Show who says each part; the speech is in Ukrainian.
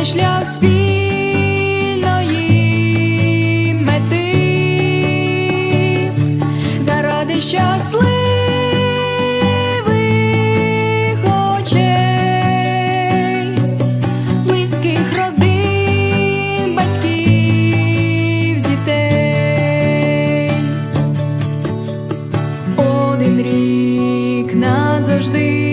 Speaker 1: це шлях спільної мети, заради щасливих очей, близьких родин, батьків, дітей, один рік назавжди.